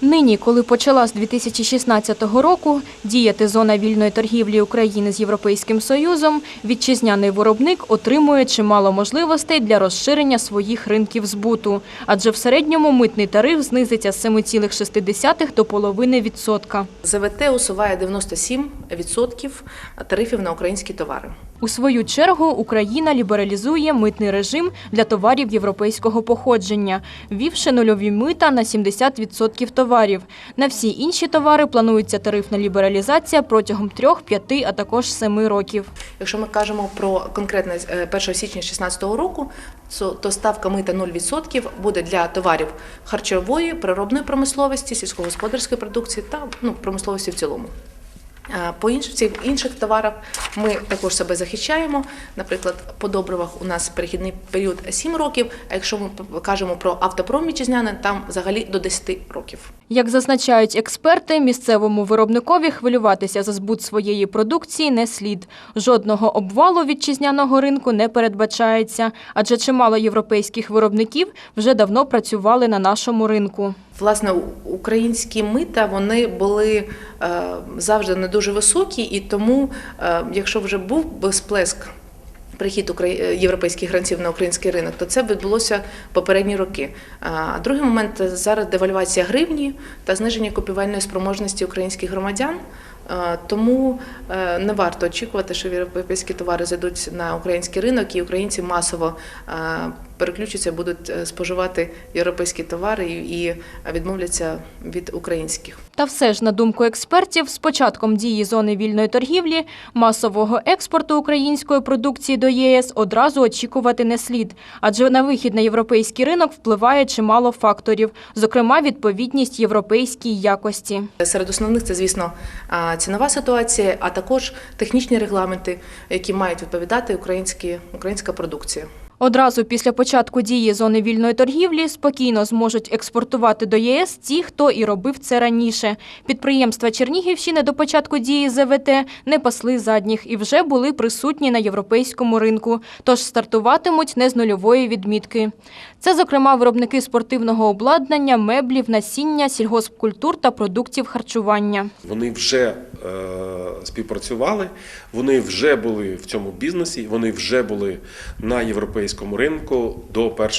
Нині, коли почала з 2016 року діяти зона вільної торгівлі України з Європейським Союзом, вітчизняний виробник отримує чимало можливостей для розширення своїх ринків збуту, адже в середньому митний тариф знизиться з 7,6 до половини відсотка. ЗВТ усуває 97% тарифів на українські товари. У свою чергу Україна лібералізує митний режим для товарів європейського походження, ввівши нульові мита на 70% товарів. На всі інші товари планується тарифна лібералізація протягом 3, 5, а також 7 років. Якщо ми кажемо про конкретно е, 1 січня 2016 року, то- ставка мита 0% буде для товарів харчової, переробної промисловості, сільськогосподарської продукції та ну, промисловості в цілому. По інших, інших товарах ми також себе захищаємо. Наприклад, по добривах у нас перехідний період 7 років, а якщо ми кажемо про автопром вітчизняний, там взагалі до 10 років. Як зазначають експерти, місцевому виробникові хвилюватися за збут своєї продукції не слід. Жодного обвалу вітчизняного ринку не передбачається, адже чимало європейських виробників вже давно працювали на нашому ринку. Власне, українські мита вони були е, завжди не дуже високі, і тому, е, якщо вже був би сплеск прихід е, європейських гранців на український ринок, то це відбулося попередні роки. А другий момент зараз девальвація гривні та зниження купівельної спроможності українських громадян. Тому е, не варто очікувати, що європейські товари зайдуть на український ринок, і українці масово е, переключаться, будуть е, споживати європейські товари і відмовляться від українських. Та все ж, на думку експертів, з початком дії зони вільної торгівлі масового експорту української продукції до ЄС одразу очікувати не слід, адже на вихід на європейський ринок впливає чимало факторів, зокрема відповідність європейській якості. Серед основних це, звісно, цінова ситуація, а також технічні регламенти, які мають відповідати українські, українська продукція. Одразу після початку дії зони вільної торгівлі спокійно зможуть експортувати до ЄС ті, хто і робив це раніше. Підприємства Чернігівщини до початку дії ЗВТ не пасли задніх і вже були присутні на європейському ринку, тож стартуватимуть не з нульової відмітки. Це, зокрема, виробники спортивного обладнання, меблів, насіння, сільгоспкультур та продуктів харчування. Вони вже е, співпрацювали, вони вже були в цьому бізнесі, вони вже були на європейському ринку до 1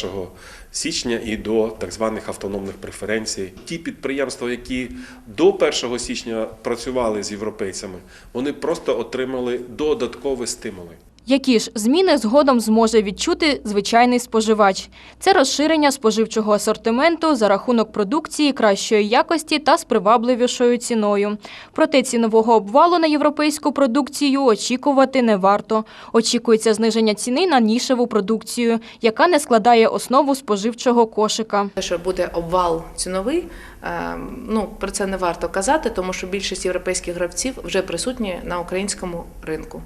січня і до так званих автономних преференцій. Ті підприємства, які до 1 січня працювали з європейцями, вони просто отримали додаткові стимули. Які ж зміни згодом зможе відчути звичайний споживач? Це розширення споживчого асортименту за рахунок продукції кращої якості та з привабливішою ціною. Проте цінового обвалу на європейську продукцію очікувати не варто. Очікується зниження ціни на нішеву продукцію, яка не складає основу споживчого кошика. Що буде обвал ціновий, е, ну про це не варто казати, тому що більшість європейських гравців вже присутні на українському ринку.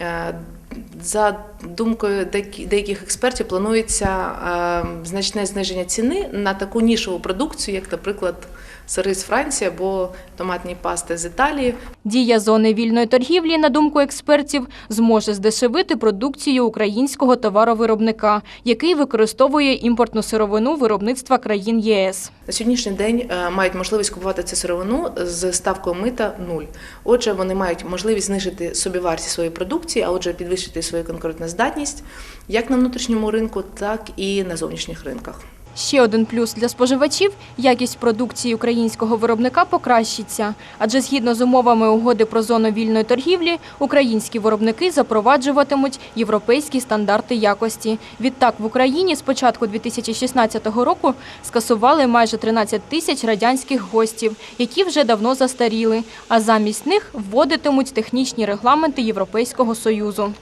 Е, За думкою деяких експертів, планується е, значне зниження ціни на таку нішову продукцію, як, наприклад, сири з Франції або томатні пасти з Італії. Дія зони вільної торгівлі, на думку експертів, зможе здешевити продукцію українського товаровиробника, який використовує імпортну сировину виробництва країн ЄС. На сьогоднішній день е, мають можливість купувати цю сировину з ставкою мита нуль. Отже, вони мають можливість знижити собівартість своєї продукції, а отже, підвищити свою конкурентоздатність як на внутрішньому ринку, так і на зовнішніх ринках. Ще один плюс для споживачів – якість продукції українського виробника покращиться. Адже згідно з умовами угоди про зону вільної торгівлі, українські виробники запроваджуватимуть європейські стандарти якості. Відтак в Україні з початку 2016 року скасували майже 13 тисяч радянських гостів, які вже давно застаріли, а замість них вводитимуть технічні регламенти Європейського Союзу.